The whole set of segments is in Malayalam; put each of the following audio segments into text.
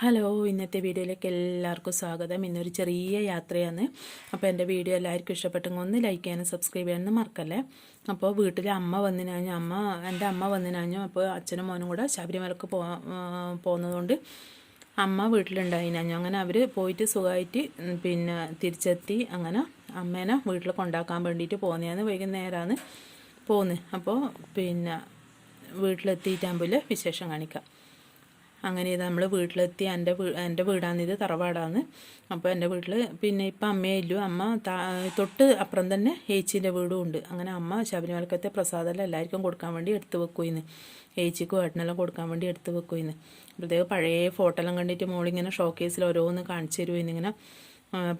ഹലോ ഇന്നത്തെ വീഡിയോയിലേക്ക് എല്ലാവർക്കും സ്വാഗതം. ഇന്നൊരു ചെറിയ യാത്രയാണ്. അപ്പോൾ എന്റെ വീഡിയോ എല്ലാവർക്കും ഇഷ്ടപ്പെട്ടെങ്കിൽ ഒന്ന് ലൈക്ക് ചെയ്യാനും സബ്സ്ക്രൈബ് ചെയ്യാനും മറക്കല്ലേ? അപ്പോൾ വീട്ടിൽ അമ്മ വന്നിനാഞ്ഞു അമ്മ എന്റെ അമ്മ വന്നിനാഞ്ഞു അപ്പോൾ അച്ഛനും മോനും കൂടെ ശബരിമലക്ക് പോകുന്നതുകൊണ്ട് അമ്മ വീട്ടിലുണ്ടായിനാഞ്ഞു അങ്ങനെ അവർ പോയിട്ട് സുഖമായിട്ട് പിന്നെ തിരിച്ചെത്തി. അങ്ങനെ അമ്മേനെ വീട്ടിൽ കൊണ്ടാക്കാൻ വേണ്ടിയിട്ട് പോകുന്നതാണ്. വൈകുന്നേരമാണ് പോകുന്നത് അപ്പോൾ പിന്നെ വീട്ടിലെത്തിയിട്ടാകുമ്പോൾ വിശേഷം കാണിക്കാം. അങ്ങനെ നമ്മൾ വീട്ടിലെത്തി എന്റെ എന്റെ വീടാണിത് തറവാടാണ്. അപ്പോൾ എന്റെ വീട്ടിൽ പിന്നെ ഇപ്പം അമ്മയില്ലു അമ്മ തൊട്ട് അപ്പുറം തന്നെ ഏച്ചീന്റെ വീടും ഉണ്ട്. അങ്ങനെ അമ്മ ശബരിമലക്കത്തെ പ്രസാദമെല്ലാം എല്ലാവർക്കും കൊടുക്കാൻ വേണ്ടി എടുത്ത് വെക്കുമെന്ന് ഏച്ചിക്കും ഏട്ടനെല്ലാം കൊടുക്കാൻ വേണ്ടി എടുത്ത് വെക്കുമെന്ന് അപ്പോഴത്തേക്ക് പഴയ ഫോട്ടോ എല്ലാം കണ്ടിട്ട് മോളിങ്ങനെ ഷോക്കേസിൽ ഓരോന്ന് കാണിച്ചു തരുമെന്ന് ഇങ്ങനെ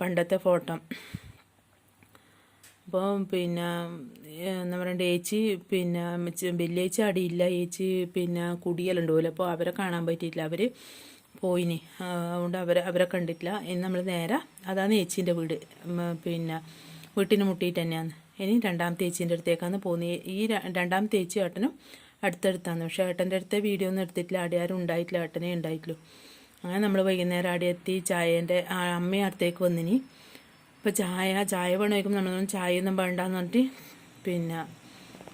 പണ്ടത്തെ ഫോട്ടോ. അപ്പോൾ പിന്നെ എന്താ പറയണ്ട ഏച്ചി പിന്നെ വലിയേച്ചി അടിയില്ല. ഏച്ചി പിന്നെ കുടിയലുണ്ടാവില്ല അപ്പോൾ അവരെ കാണാൻ പറ്റിയിട്ടില്ല. അവർ പോയിനി. അതുകൊണ്ട് അവരെ അവരെ കണ്ടിട്ടില്ല. ഇനി നമ്മൾ നേരെ അതാണ് ഏച്ചീന്റെ വീട്. പിന്നെ വീട്ടിന് മുട്ടിയിട്ട് തന്നെയാണ്. ഇനി രണ്ടാമത്തെ ഏച്ചീന്റെ അടുത്തേക്കാണ് പോകുന്നത്. ഈ രണ്ടാമത്തെ ഏച്ചി ഏട്ടനും അടുത്തടുത്താണ്. പക്ഷേ ഏട്ടന്റെ അടുത്ത വീഡിയോ ഒന്നും എടുത്തിട്ടില്ല. അടിയാരും ഉണ്ടായിട്ടില്ല. ഏട്ടനെ ഉണ്ടായിട്ടുള്ളൂ. അങ്ങനെ നമ്മൾ വൈകുന്നേരം ആടെ എത്തി ചായേന്റെ അമ്മയും അടുത്തേക്ക് വന്നിനി. ഇപ്പോൾ ചായ ചായ വേണമായിരിക്കും നമ്മൾ ചായയൊന്നും വേണ്ടാന്ന് പറഞ്ഞിട്ട് പിന്നെ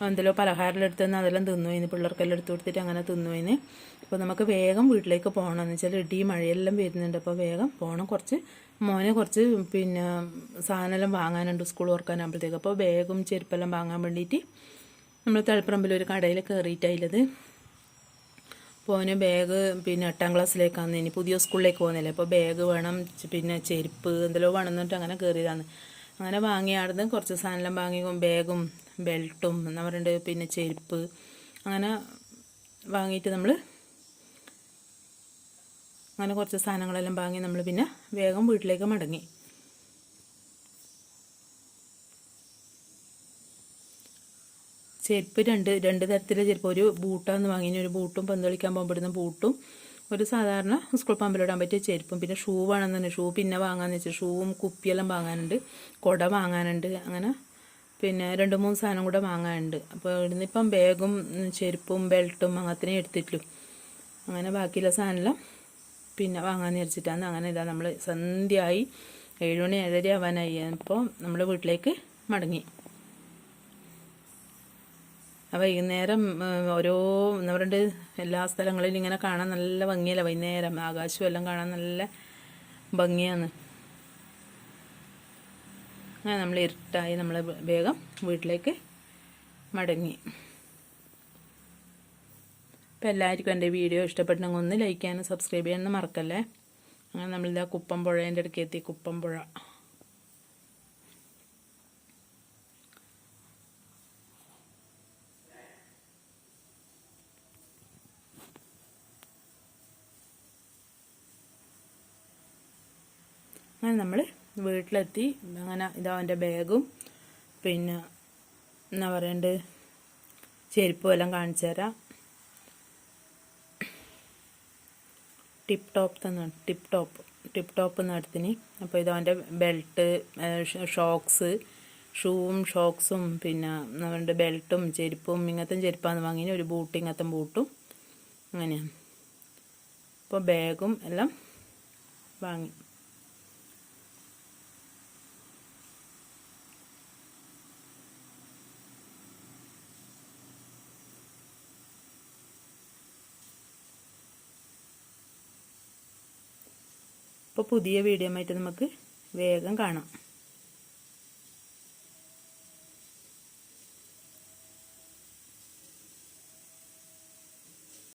എന്തെല്ലോ പലഹാരം എടുത്തുനിന്ന് അതെല്ലാം തിന്നു കഴിഞ്ഞ് പിള്ളേർക്കെല്ലാം എടുത്തു കൊടുത്തിട്ട് അങ്ങനെ തിന്നു കഴിഞ്ഞ് അപ്പോൾ നമുക്ക് വേഗം വീട്ടിലേക്ക് പോകണം എന്ന് വെച്ചാൽ ഇടി മഴയെല്ലാം വരുന്നുണ്ട്. അപ്പോൾ വേഗം പോകണം കുറച്ച് മോനെ കുറച്ച് പിന്നെ സാധനമെല്ലാം വാങ്ങാനുണ്ട് സ്കൂൾ ഓർക്കാനാകുമ്പോഴത്തേക്ക് അപ്പോൾ വേഗം ചെരുപ്പെല്ലാം വാങ്ങാൻ വേണ്ടിയിട്ട് നമ്മൾ തളിപ്പറമ്പിൽ ഒരു കടയിൽ കയറിയിട്ടായില്ലത് പോന് ബാഗ് പിന്നെ എട്ടാം ക്ലാസ്സിലേക്കാണ് ഇനി പുതിയ സ്കൂളിലേക്ക് പോകുന്നില്ല. അപ്പോൾ ബാഗ് വേണം പിന്നെ ചെരുപ്പ് എന്തെല്ലോ വേണം എന്നിട്ട് അങ്ങനെ കയറിയതാണ് അങ്ങനെ വാങ്ങിയാണ് കുറച്ച് സാധനം വാങ്ങി ബാഗും ബെൽറ്റും എന്ന് പറയുന്നത് പിന്നെ ചെരുപ്പ് അങ്ങനെ വാങ്ങിയിട്ട് നമ്മൾ അങ്ങനെ കുറച്ച് സാധനങ്ങളെല്ലാം വാങ്ങി നമ്മൾ പിന്നെ വേഗം വീട്ടിലേക്ക് മടങ്ങി. ചെരുപ്പ് രണ്ട് രണ്ട് തരത്തിലെ ചെരുപ്പ്. ഒരു ബൂട്ടാന്ന് വാങ്ങി ഒരു ബൂട്ടും പന്ത് കളിക്കാൻ പോകുമ്പോഴുന്ന ബൂട്ടും ഒരു സാധാരണ സ്കൂൾ പമ്പിലിടാൻ പറ്റിയ ചെരുപ്പും. പിന്നെ ഷൂ വേണമെന്ന് ഷൂ പിന്നെ വാങ്ങാമെന്ന് വെച്ചാൽ ഷൂവും കുപ്പിയെല്ലാം വാങ്ങാനുണ്ട്. കുട വാങ്ങാനുണ്ട്. അങ്ങനെ പിന്നെ രണ്ട് മൂന്ന് സാധനം കൂടെ വാങ്ങാനുണ്ട്. അപ്പോൾ ഇവിടുന്ന് ഇപ്പം ബാഗും ചെരുപ്പും ബെൽറ്റും അങ്ങനത്തിനെ എടുത്തിട്ടുള്ളൂ. അങ്ങനെ ബാക്കിയുള്ള സാധനമെല്ലാം പിന്നെ വാങ്ങാമെന്ന് വിചാരിച്ചിട്ടാണ് അങ്ങനെ ഇതാ നമ്മൾ സന്ധ്യയായി. ഏഴുമണി ഏഴര ആവാനായി. അപ്പോൾ നമ്മൾ വീട്ടിലേക്ക് മടങ്ങി. വൈകുന്നേരം ഓരോ എന്താ പറയുക എല്ലാ സ്ഥലങ്ങളിലും ഇങ്ങനെ കാണാൻ നല്ല ഭംഗിയല്ല? വൈകുന്നേരം ആകാശവും എല്ലാം കാണാൻ നല്ല ഭംഗിയാണ്. അങ്ങനെ നമ്മൾ ഇരുട്ടായി നമ്മൾ വേഗം വീട്ടിലേക്ക് മടങ്ങി. അപ്പോൾ എല്ലാവർക്കും എന്റെ വീഡിയോ ഇഷ്ടപ്പെട്ടെങ്കിൽ ഒന്ന് ലൈക്ക് ചെയ്യാനും സബ്സ്ക്രൈബ് ചെയ്യാനും മറക്കല്ലേ? അങ്ങനെ നമ്മളിതാ കുപ്പം പുഴേന്റെ അടുക്ക് എത്തി കുപ്പമ്പുഴ അങ്ങനെ നമ്മൾ വീട്ടിലെത്തി. അങ്ങനെ ഇതാ എന്റെ ബാഗും പിന്നെ എന്നാ പറയണ്ട്? ചെരുപ്പും എല്ലാം കാണിച്ചു തരാം. ടിപ്പ് ടോപ്പ് തന്നെ ടിപ്പ് ടോപ്പ് ടിപ്പ് ടോപ്പ് നടത്തിന് അപ്പോൾ ഇതവന്റെ ബെൽറ്റ് ഷോക്സ് ഷൂവും ഷോക്സും പിന്നെ അവന്റെ ബെൽറ്റും ചെരുപ്പും ഇങ്ങനത്തെ ചെരുപ്പാന്ന് വാങ്ങി ഒരു ബൂട്ട് ഇങ്ങനത്തെ ബൂട്ടും. അങ്ങനെയാണ്. അപ്പോൾ ബാഗും എല്ലാം വാങ്ങി. അപ്പോൾ പുതിയ വീഡിയോ ആയിട്ട് നമുക്ക് വേഗം കാണാം.